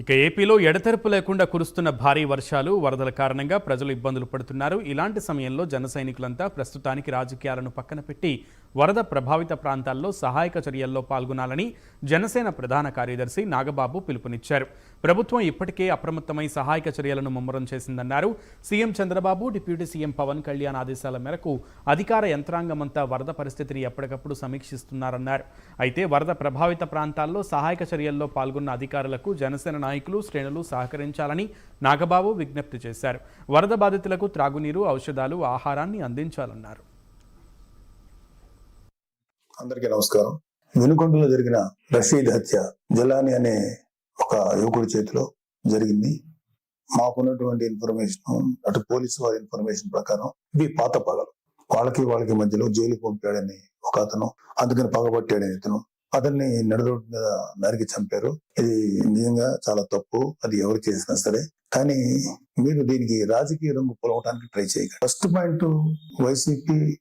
ఇక ఏపీలో ఎడతెరపు లేకుండా కురుస్తున్న భారీ వర్షాలు వరదల కారణంగా ప్రజలు ఇబ్బందులు పడుతున్నారు. ఇలాంటి సమయంలో జన సైనికులంతా ప్రస్తుతానికి రాజకీయాలను పక్కన పెట్టి వరద ప్రభావిత ప్రాంతాల్లో సహాయక చర్యల్లో పాల్గొనాలని జనసేన ప్రధాన కార్యదర్శి నాగబాబు పిలుపునిచ్చారు. ప్రభుత్వం ఇప్పటికే అప్రమత్తమై సహాయక చర్యలను ముమ్మరం చేసిందన్నారు. CM Chandrababu deputy CM Pawan Kalyan ఆదేశాల మేరకు అధికార యంత్రాంగమంతా వరద పరిస్థితిని ఎప్పటికప్పుడు సమీక్షిస్తున్నారన్నారు. అయితే వరద ప్రభావిత ప్రాంతాల్లో సహాయక చర్యల్లో పాల్గొన్న అధికారులకు జనసేన నాయకులు శ్రేణులు సహకరించాలని నాగబాబు విజ్ఞప్తి చేశారు. వరద బాధితులకు త్రాగునీరు ఔషధాలు ఆహారాన్ని అందించాలన్నారు. అందరికీ నమస్కారం. వెనుకొండలో జరిగిన రషీద్ హత్య జలాని అనే ఒక యువకుడి చేతిలో జరిగింది. మాకున్నటువంటి ఇన్ఫర్మేషన్ అటు పోలీసు వారి ఇన్ఫర్మేషన్ ప్రకారం ఇవి పాత పగలు. వాళ్ళకి వాళ్ళకి మధ్యలో జైలుకి పంపాడని ఒక అతను అందుకని పగబట్టాడని ఇతను అతన్ని నడురోడ్డు మీద నరికి చంపారు. ఇది నిజంగా చాలా తప్పు. అది ఎవరు చేసినా సరే. కానీ మీరు దీనికి రాజకీయ రంగు పొలవటానికి ట్రై చేయగలరు ఫస్ట్ పాయింట్ వైసీపీ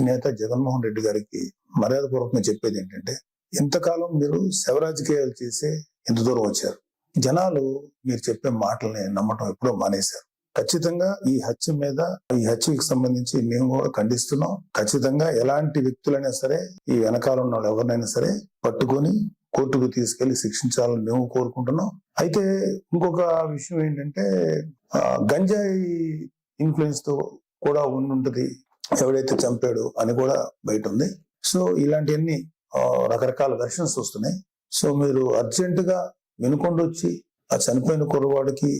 నేత జగన్మోహన్ రెడ్డి గారికి మర్యాదపూర్వకంగా చెప్పేది ఏంటంటే ఇంతకాలం మీరు శవ రాజకీయాలు చేసే ఇంత దూరం వచ్చారు. జనాలు మీరు చెప్పే మాటల్ని నమ్మటం ఎప్పుడో మానేశారు. ఖచ్చితంగా ఈ హత్య మీద ఈ హత్యకి సంబంధించి మేము కూడా ఖండిస్తున్నాం. ఖచ్చితంగా ఎలాంటి వ్యక్తులైనా సరే ఈ వెనకాల ఉన్న వాళ్ళు ఎవరినైనా సరే పట్టుకొని కోర్టుకు తీసుకెళ్ళి శిక్షించాలని మేము కోరుకుంటున్నాం. అయితే ఇంకొక విషయం ఏంటంటే గంజాయి ఇన్ఫ్లుయెన్స్తో కూడా ఉండుంటది. ఎవడైతే చంపాడు అని కూడా బయట ఉంది. సో ఇలాంటివన్నీ రకరకాల వెర్షన్స్ వస్తున్నాయి. సో మీరు అర్జెంటుగా వెనుకొండొచ్చి వచ్చి ఆ చనిపోయిన కుర్రవాడికి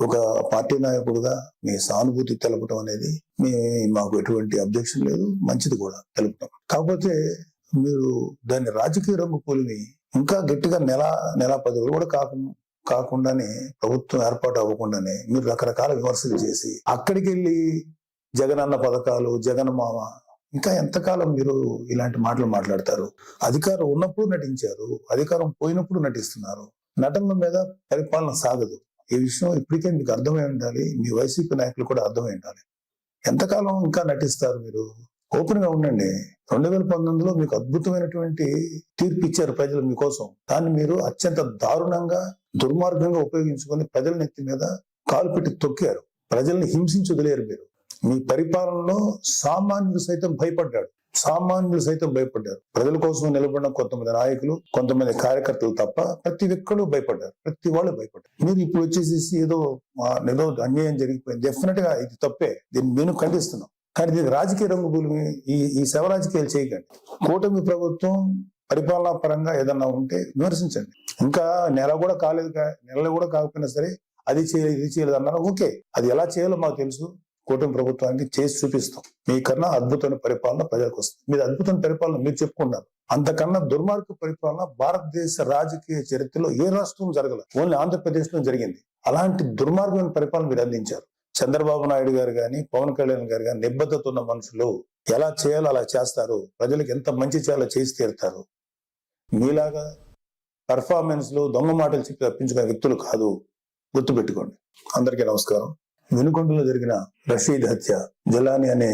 ఒక పార్టీ నాయకుడుగా మీ సానుభూతి తెలపడం అనేది మీ మాకు ఎటువంటి అబ్జెక్షన్ లేదు మంచిది కూడా తెలుపుతాం. కాకపోతే మీరు దాన్ని రాజకీయ రంగు పూలిని ఇంకా గట్టిగా నెల నెల పదవి కూడా కాకుండా కాకుండానే ప్రభుత్వం ఏర్పాటు అవ్వకుండానే మీరు రకరకాల విమర్శలు చేసి అక్కడికి వెళ్ళి జగనన్న పథకాలు జగన్ మామ ఇంకా ఎంతకాలం మీరు ఇలాంటి మాటలు మాట్లాడతారు? అధికారం ఉన్నప్పుడు నటించారు అధికారం పోయినప్పుడు నటిస్తున్నారు. నటనల మీద పరిపాలన సాగదు. ఈ విషయం ఇప్పటికే మీకు అర్థమై ఉండాలి. మీ వైసీపీ నాయకులు కూడా అర్థమై ఉండాలి. ఎంతకాలం ఇంకా నటిస్తారు మీరు? ఓపెన్గా ఉండండి. రెండు వేల పంతొమ్మిదిలో మీకు అద్భుతమైనటువంటి తీర్పు ఇచ్చారు ప్రజలు మీకోసం. దాన్ని మీరు అత్యంత దారుణంగా దుర్మార్గంగా ఉపయోగించుకొని ప్రజల నెత్తి మీద కాలు పెట్టి తొక్కారు. ప్రజల్ని హింసించి వదిలేరు మీరు. మీ పరిపాలనలో సామాన్యుడు సైతం భయపడ్డాడు. సామాన్యులు సైతం భయపడ్డారు. ప్రజల కోసం నిలబడిన కొంతమంది నాయకులు కొంతమంది కార్యకర్తలు తప్ప ప్రతి ఒక్కరు భయపడ్డారు. ప్రతి వాళ్ళు భయపడ్డారు. మీరు ఇప్పుడు వచ్చేసేసి ఏదో ఏదో అన్యాయం జరిగిపోయింది. డెఫినెట్గా ఇది తప్పే. దీన్ని నేను ఖండిస్తున్నాం. కానీ దీనికి రాజకీయ రంగు భూమి ఈ ఈ శవ రాజకీయాలు చేయకండి. కూటమి ప్రభుత్వం పరిపాలనా పరంగా ఏదన్నా ఉంటే విమర్శించండి. ఇంకా నెల కూడా కాలేదు నెల కూడా కాకపోయినా సరే అది చేయలేదు ఇది చేయలేదు అన్నారు. ఓకే. అది ఎలా చేయాలో మాకు తెలుసు. కూటమి ప్రభుత్వానికి చేసి చూపిస్తాం. మీకన్నా అద్భుతమైన పరిపాలన ప్రజలకు వస్తుంది. మీరు అద్భుతమైన పరిపాలన మీరు చెప్పుకున్నారు అంతకన్నా దుర్మార్గ పరిపాలన భారతదేశ రాజకీయ చరిత్రలో ఏ రాష్ట్రం జరగలేదు. ఓన్లీ ఆంధ్రప్రదేశ్లో జరిగింది. అలాంటి దుర్మార్గమైన పరిపాలన మీరు అందించారు. చంద్రబాబు నాయుడు గారు కానీ పవన్ కళ్యాణ్ గారు కానీ నిబద్ధత ఉన్న మనుషులు ఎలా చేయాలో అలా చేస్తారు. ప్రజలకు ఎంత మంచి చేయాలో చేసి తీరుతారు. మీలాగా పెర్ఫార్మెన్స్లో దొంగ మాటలు చెప్పి తప్పించుకునే వ్యక్తులు కాదు. గుర్తుపెట్టుకోండి. అందరికీ నమస్కారం. వినుకొండలో జరిగిన రషీద్ హత్య జలాని అనే